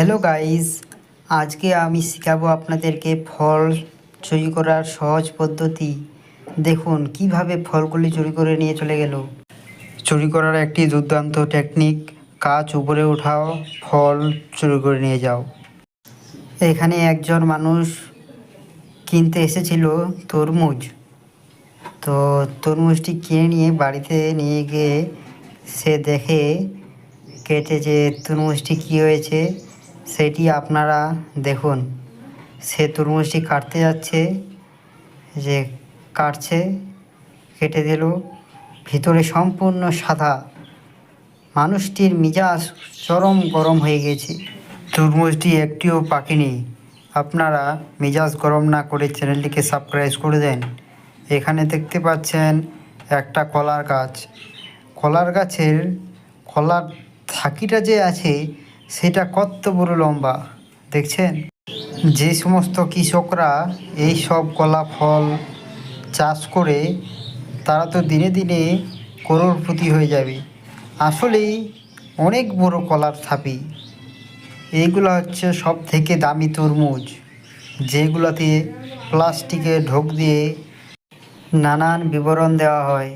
Hello guys আজকে আমি শেখাবো আপনাদেরকে ফল চুরি করার সহজ পদ্ধতি। দেখুন, কীভাবে ফলগুলি চুরি করে নিয়ে চলে গেল। চুরি করার একটি দুর্দান্ত টেকনিক কাজ উপরে উঠাও, ফল চুরি করে নিয়ে যাও। এখানে একজন মানুষ কিনতে এসেছিল তরমুজ। তো তরমুজটি কিনে নিয়ে বাড়িতে নিয়ে গিয়ে সে দেখে, কেটে যে তরমুজটি কী হয়েছে সেটি আপনারা দেখুন। সে তরমুজটি কাটতে যাচ্ছে, যে কাটছে, কেটে দিল। ভিতরে সম্পূর্ণ সাদা। মানুষটির মিজাজ চরম গরম হয়ে গেছে। তরমুজটি একটিও পাকেনি আপনারা মিজাজ গরম না করে চ্যানেলটিকে সাবস্ক্রাইব করে দেন। এখানে দেখতে পাচ্ছেন একটা কলার গাছ। কলার গাছের কলার থাকিটা যে আছে সেটা কত বড় লম্বা, দেখছেন? যে সমস্ত কৃষকরা এই সব কলা, ফল চাষ করে, তারা তো দিনে দিনে করোড়পতি হয়ে যাবে। আসলেই অনেক বড় কলার থাপি এইগুলো হচ্ছে সব থেকে দামি তরমুজ, যেগুলোতে প্লাস্টিকে ঢোক দিয়ে নানান বিবরণ দেওয়া হয়।